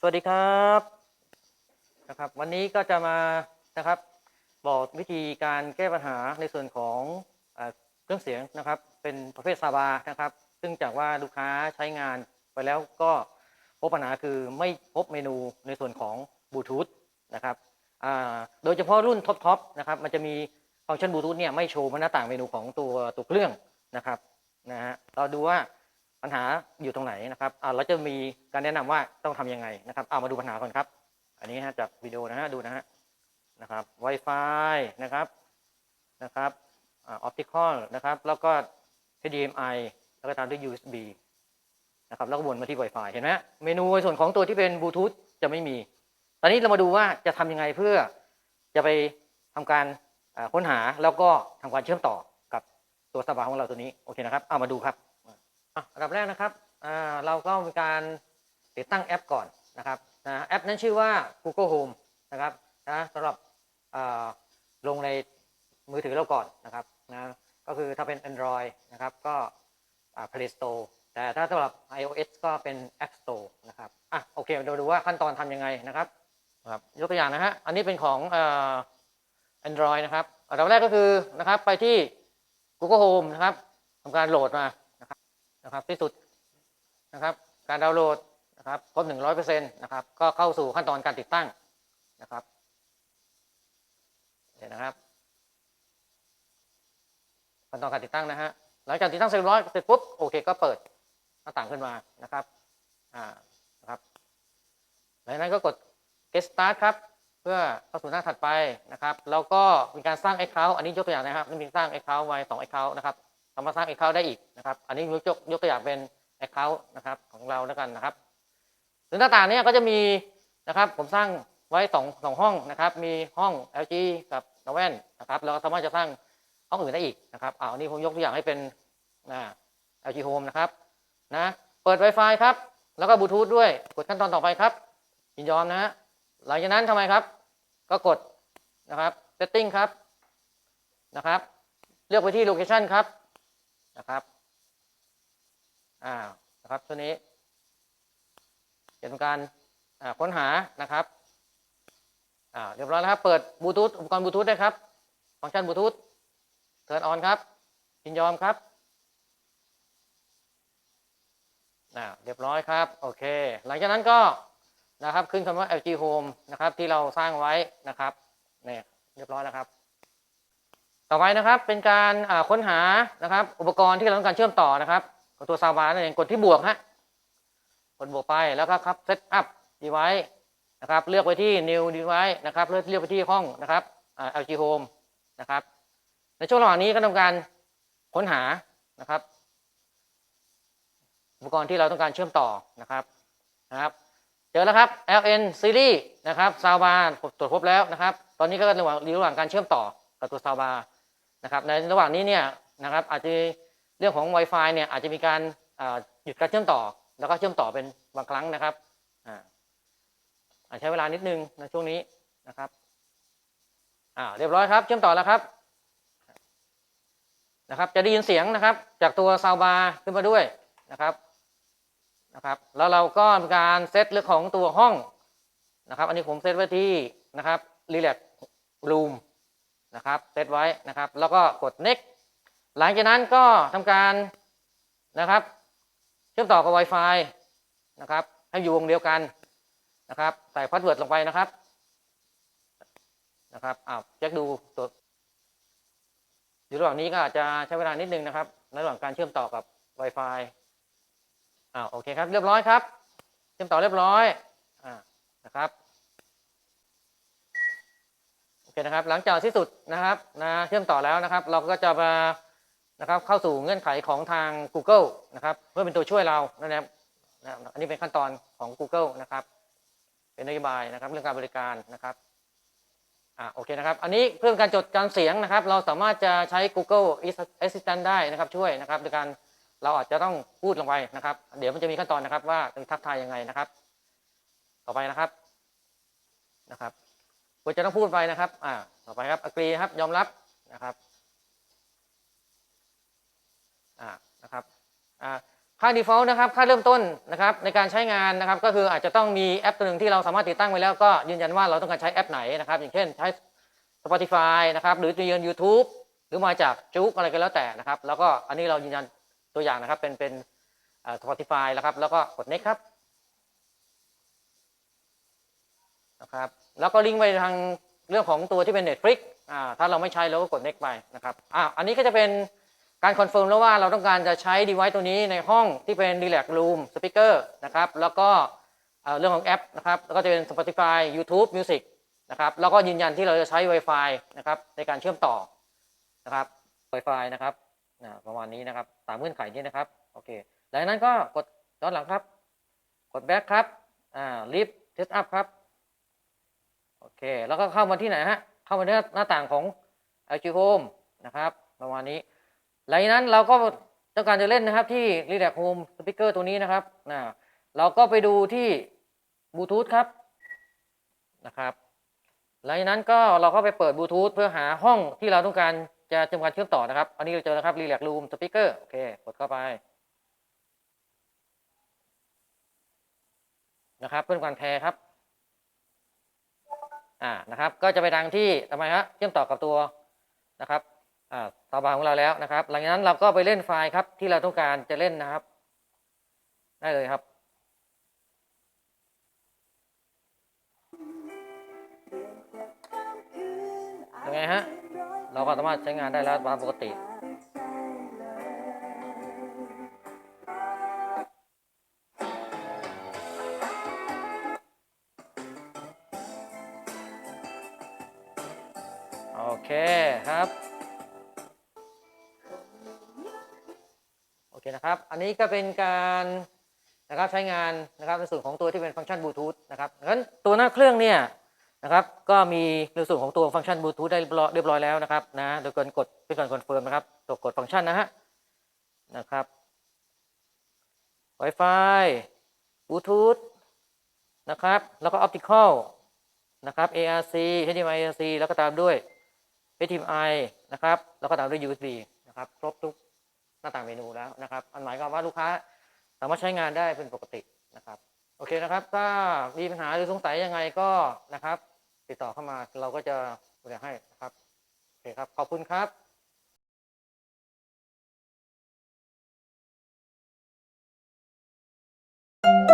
สวัสดีครับนะครับ วันนี้ก็จะมานะครับ บอกวิธีการแก้ปัญหาในส่วนของเครื่องเสียงนะครับ เป็นประเภทซาบานะครับ ซึ่งจากว่าลูกค้าใช้งานไปแล้วก็พบปัญหาคือไม่พบเมนูในส่วนของบลูทูธนะครับโดยเฉพาะรุ่นท็อปๆนะครับ มันจะมีฟังก์ชันบลูทูธเนี่ยไม่โชว์บนหน้าต่างเมนูของตัวตัวเครื่องนะครับนะฮะเราดูว่า ปัญหาอยู่ตรงไหนนะครับเราจะมีการแนะนำว่าต้องทำยังไงนะครับเอามาดูปัญหาก่อนครับ อันนี้ฮะจากวิดีโอนะฮะดูนะฮะนะครับ Wi-Fi นะครับนะครับอ่า Optical นะครับแล้วก็ HDMI แล้วก็ตามด้วย USB นะครับแล้วก็วนมาที่ Wi-Fi เห็นไหมเมนูในส่วนของตัวที่เป็นบลูทูธจะไม่มี ตอนนี้เรามาดูว่าจะทำยังไงเพื่อจะไปทำการค้นหาแล้วก็ทำการเชื่อมต่อกับตัวสบาของเราตัวนี้โอเคนะครับเอามาดูครับ อะอันดับแรกนะครับอ่าเราก็มีการติดตั้งแอปก่อนนะครับนะแอปนั้นชื่อว่า Google Home นะครับนะสำหรับอ่าลงในมือถือเราก่อนนะครับนะก็คือถ้าเป็น Android นะครับก็อ่า Play Store แต่ถ้าสำหรับ iOS ก็เป็น App Store นะครับอะโอเคเราดูว่าขั้นตอนทำยังไงนะครับครับยกตัวอย่างนะฮะอันนี้เป็นของอ่า Android นะครับอันดับแรกก็คือนะครับไปที่ Google Home นะครับทำการโหลดมา นะครับที่สุดนะครับการดาวน์โหลดนะครับครบหนึ่งร้อยเปอร์เซ็นต์นะครับก็เข้าสู่ขั้นตอนการติดตั้งนะครับเดี๋ยวนะครับขั้นตอนการติดตั้งนะฮะหลังจากติดตั้งเสร็จเรียบร้อยเสร็จปุ๊บโอเคก็เปิดหน้าต่างขึ้นมานะครับอ่านะครับหลังจากนั้นก็กด get start ครับเพื่อเข้าสู่หน้าถัดไปนะครับ แล้วก็มีการสร้าง account อันนี้ยกตัวอย่างนะครับมีสร้าง account ไว้สอง account นะครับ สามารถสร้าง Account ได้อีกนะครับ อันนี้ยกยกตัวอย่างเป็น Account นะครับของเราแล้วกันนะครับซึ่งหน้าต่างเนี้ก็จะมีนะครับ ผมสร้างไว้สองสองห้องนะครับ มีห้อง LG กับนแว่นนะครับแล้วก็สามารถจะสร้างห้องอื่นได้อีกนะครับอ่าอันนี้ผมยกตัวอย่างให้เป็นนะ LG Home นะครับนะเปิด Wi-Fi ครับ แล้วก็บลูทูธด้วยกดขั้นตอนต่อไปครับยินยอมนะฮะหลังจากนั้นทำไมครับ ก็กดนะครับ Setting ครับนะครับ เลือกไปที่ Location ครับ นะครับอ่านะครับตัวนี้จะทำการอ่าค้นหานะครับอ่าเรียบร้อยแล้วครับ เปิดบลูทูธอุปกรณ์บลูทูธได้ครับฟังก์ชันบลูทูธเทิร์นออนครับยินยอมครับอ่าเรียบร้อยครับ โอเค หลังจากนั้นก็นะครับขึ้นคำว่า LG Home นะครับ ที่เราสร้างไว้นะครับเนี่ยเรียบร้อยแล้วครับ ต่อไปนะครับเป็นการค้นหานะครับอุปกรณ์ที่เราต้องการเชื่อมต่อนะครับกับตัวซาวบาร์นั่นเองกดที่บวกฮะกดบวกไปแล้วก็ครับ set up device นะครับเลือกไปที่ new device นะครับเลือกเลือกไปที่ห้องนะครับ LG Home นะครับ ในช่วงระหว่างนี้ก็ทำการค้นหานะครับ อุปกรณ์ที่เราต้องการเชื่อมต่อนะครับนะครับเจอแล้วครับ LN series นะครับซาวบาร์ตรวจพบแล้วนะครับ ตอนนี้ก็ระหว่างระหว่างการเชื่อมต่อกับตัวซาวบาร์ นะครับในระหว่างนี้เนี่ยนะครับอาจจะเรื่องของ Wi-Fi เนี่ยอาจจะมีการหยุดการเชื่อมต่อ แล้วก็เชื่อมต่อเป็นบางครั้งนะครับอาอาจใช้เวลานิดนึงในช่วงนี้นะครับอ่าเรียบร้อยครับ เชื่อมต่อแล้วครับนะครับ จะได้ยินเสียงนะครับ จากตัวซาวบาร์ขึ้นมาด้วยนะครับนะครับ แล้วเราก็การเซตเรื่องของตัวห้องนะครับ อันนี้ผมเซตไว้ที่นะครับ relax room นะครับเซตไว้นะครับ แล้วก็กด next หลังจากนั้นก็ทำการนะครับ เชื่อมต่อกับ Wi-Fi นะครับให้อยู่วงเดียวกันนะครับ ใส่พาสเวิร์ดลงไปนะครับนะครับอ้าวเช็คดูตัวอยู่ระหว่างนี้ก็อาจจะใช้เวลานิดนึงนะครับในระหว่างการเชื่อมต่อกับ Wi-Fi อ่าโอเคครับ เรียบร้อยครับ เชื่อมต่อเรียบร้อยอ่านะครับ เคนะครับ หลังจากที่สุดนะครับนะเชื่อมต่อแล้วนะครับ เราก็จะมานะครับเข้าสู่เงื่อนไขของทาง Google นะครับเพื่อเป็นตัวช่วยเรานะครับนะอันนี้เป็นขั้นตอนของ Google นะครับ เป็นนโยบายนะครับเรื่องการบริการนะครับอ่าโอเคนะครับ อันนี้เพื่อการจดการเสียงนะครับ เราสามารถจะใช้ Google Assistant ได้นะครับช่วยนะครับในการเราอาจจะต้องพูดลงไปนะครับ เดี๋ยวมันจะมีขั้นตอนนะครับว่าจะทักทายยังไงนะครับ ต่อไปนะครับนะครับ ควรจะต้องพูดไปนะครับ อ่า ต่อไปครับ agree ครับ ยอมรับนะครับ อ่า นะครับ อ่า ค่า default นะครับ ค่าเริ่มต้นนะครับ ในการใช้งานนะครับ ก็คืออาจจะต้องมีแอปตัวหนึ่งที่เราสามารถติดตั้งไว้แล้วก็ยืนยันว่าเราต้องการใช้แอปไหนนะครับ อย่างเช่นใช้ Spotify นะครับ หรือจะยืน YouTube หรือมาจากจุกอะไรก็แล้วแต่นะครับ แล้วก็อันนี้เรายืนยันตัวอย่างนะครับ เป็นเป็นเอ่อ Spotify แล้วครับ แล้วก็กด next ครับ นะครับ แล้วก็ลิงก์ไปทางเรื่องของตัวที่เป็น Netflix อ่าถ้าเราไม่ใช้เราก็กด next ไปนะครับอ่าอันนี้ก็จะเป็นการคอนเฟิร์มแล้วว่าเราต้องการจะใช้ device ตัวนี้ในห้องที่เป็น Relax Room Speaker นะครับแล้วก็เรื่องของแอปนะครับแล้วก็จะเป็น Spotify YouTube Music นะครับแล้วก็ยืนยันที่เราจะใช้ Wi-Fi นะครับในการเชื่อมต่อนะครับ Wi-Fi นะครับประมาณนี้นะครับตามเงื่อนไขนี้นะครับโอเคหลังจากนั้นก็กดย้อนหลังครับ กด back ครับอ่า lift test up ครับ โอเค แล้วก็เข้ามาที่ไหนฮะ เข้ามาที่หน้าต่างของ LG Home นะครับ ประมาณนี้ หลังจากนั้นเราก็ต้องการจะเล่นนะครับที่ Relax Home Speaker ตัวนี้นะครับนะเราก็ไปดูที่บลูทูธครับนะครับ หลังจากนั้นก็เราก็ไปเปิดบลูทูธเพื่อหาห้องที่เราต้องการจะทำการเชื่อมต่อนะครับ อันนี้เราเจอนะครับ Relax Room Speaker โอเค กดเข้าไปนะครับ เพื่อการแพรครับ อ่านะครับ ก็จะไปทางที่ทำไมฮะเชื่อมต่อกับตัวนะครับอ่าซาวบาร์ของเราแล้วนะครับ หลังจากนั้นเราก็ไปเล่นไฟล์ครับที่เราต้องการจะเล่นนะครับ ได้เลยครับยังไงฮะเราก็สามารถใช้งานได้แล้วตามปกติ เคครับ โอเคนะครับ อันนี้ก็เป็นการนะครับใช้งานนะครับในส่วนของตัวที่เป็นฟังก์ชันบลูทูธนะครับงั้นตัวหน้าเครื่องเนี่ยนะครับก็มีในส่วนของตัวฟังก์ชันบลูทูธได้เรียบร้อยแล้วนะครับนะโดยการกดเป็นการคอนเฟิร์มนะครับตัวกดฟังก์ชันนะฮะนะครับ Wi-Fi บลูทูธนะครับ แล้วก็ Optical นะครับ ARC HDMI ARC แล้วก็ตามด้วย HDMI นะครับ แล้วก็ตามด้วย USB นะครับ ครบทุกหน้าต่างเมนูแล้วนะครับ อันหมายความว่าลูกค้าสามารถใช้งานได้เป็นปกตินะครับ โอเคนะครับ ถ้ามีปัญหาหรือสงสัยยังไงก็นะครับ ติดต่อเข้ามาเราก็จะดูแลให้นะครับ โอเคครับ ขอบคุณครับ